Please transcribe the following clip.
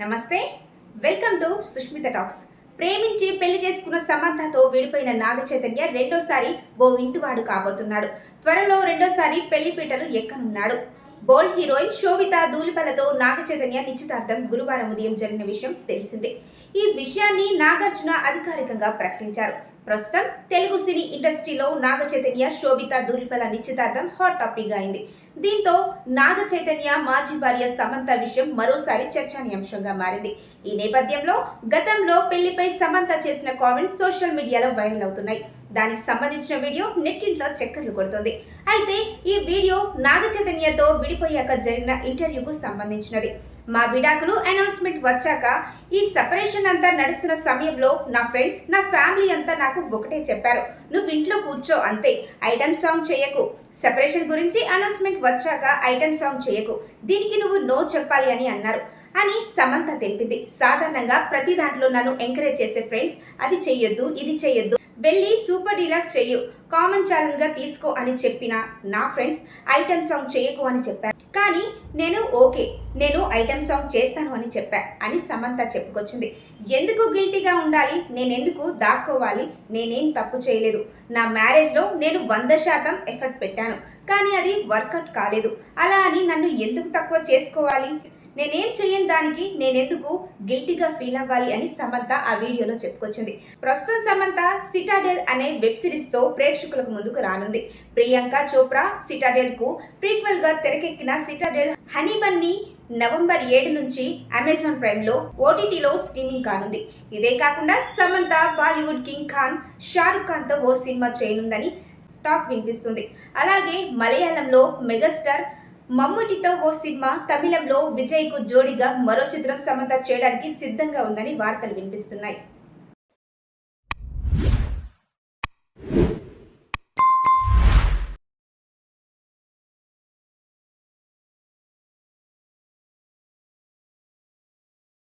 నమస్తే. Welcome to Sushmita talks. ప్రేమించి పెళ్ళి చేసుకున్న సమంతతో విడిపోయిన నాగ చైతన్య రెండోసారి ఓ ఇంటివాడు కాబోతున్నాడు. త్వరలో రెండోసారి పెళ్ళి పీటలు ఎక్కనున్నాడు. బోల్డ్ హీరోయిన్ శోభిత దూలిపలతో నాగ చైతన్య నిశ్చితార్థం గురువారం ఉదయం జరిగిన విషయం తెలిసిందే. ఈ విషయాన్ని నాగార్జున అధికారికంగా ప్రకటించారు. ప్రస్తుతం తెలుగు సినీ ఇండస్ట్రీలో నాగ చైతన్య శోభిత దూలిపల నిశ్చితార్థం హాట్ టాపిక్ అయింది. దీంతో నాగ చైతన్య మాజీ భార్య సమంత విషయం మరోసారి చర్చనీయాంశంగా మారింది. ఈ నేపథ్యంలో గతంలో పెళ్ళిపై సమంత చేసిన కామెంట్స్ సోషల్ మీడియాలో వైరల్ అవుతున్నాయి. దానికి సంబంధించిన వీడియో నెట్టింట్లో చక్కర్లు కొడుతుంది. అయితే ఈ వీడియో నాగ చైతన్యతో విడిపోయాక జరిగిన ఇంటర్వ్యూకు సంబంధించినది. మా విడాకులు అనౌన్స్మెంట్ వచ్చాక ఈ సపరేషన్ అంతా నడుస్తున్న సమయంలో నా ఫ్రెండ్స్ నా ఫ్యామిలీ అంతా నాకు ఒకటే చెప్పారు. నువ్వు ఇంట్లో కూర్చో అంతే. ఐటమ్ సాంగ్ చేయకు. సెపరేషన్ గురించి అనౌన్స్మెంట్ వచ్చాక ఐటమ్ సాంగ్ చేయకు. దీనికి నువ్వు నో చెప్పాలి అని అన్నారు. అని సమంత తెలిపింది. సాధారణంగా ప్రతి దాంట్లో నన్ను ఎంకరేజ్ చేసే ఫ్రెండ్స్ అది చెయ్యొద్దు ఇది చెయ్యొద్దు. వెళ్ళి సూపర్ డీలక్స్ చెయ్యు. కామన్ ఛానల్గా తీసుకో అని చెప్పిన నా ఫ్రెండ్స్ ఐటమ్ సాంగ్ చేయకు అని చెప్పారు. కానీ నేను ఓకే నేను ఐటమ్ సాంగ్ చేస్తాను అని చెప్పా అని సమంత చెప్పుకొచ్చింది. ఎందుకు గిల్టీగా ఉండాలి? నేనెందుకు దాక్కోవాలి? నేనేం తప్పు చేయలేదు. నా మ్యారేజ్లో నేను వంద శాతం ఎఫర్ట్ పెట్టాను. కానీ అది వర్కౌట్ కాలేదు. అలా అని నన్ను ఎందుకు తక్కువ చేసుకోవాలి? నేనేం చేయని దానికి నేనెందుకు గిల్టీగా ఫీల్ అవ్వాలి అని సమంత ఆ వీడియోలో చెప్పుకొచ్చింది. ప్రస్తుతం సమంత సిటాడెల్ అనే వెబ్ సిరీస్తో ప్రేక్షకులకు ముందుకు రానుంది. ప్రియాంక చోప్రా సిటాడెల్కు ప్రీక్వెల్గా తెరకెక్కిన సిటాడెల్ హనీ నవంబర్ ఏడు నుంచి అమెజాన్ ప్రైమ్లో ఓటీటీలో స్ట్రీమింగ్ కానుంది. ఇదే కాకుండా సమంత బాలీవుడ్ కింగ్ ఖాన్ షారుఖ్ ఖాన్తో ఓ సినిమా చేయనుందని టాక్ వినిపిస్తుంది. అలాగే మలయాళంలో మెగాస్టార్ మమ్ముటితో ఓ సినిమా తమిళంలో విజయ్కు జోడీగా జోడిగా మరో చిత్రం సమంత చేయడానికి సిద్ధంగా ఉందని వార్తలు వినిపిస్తున్నాయి.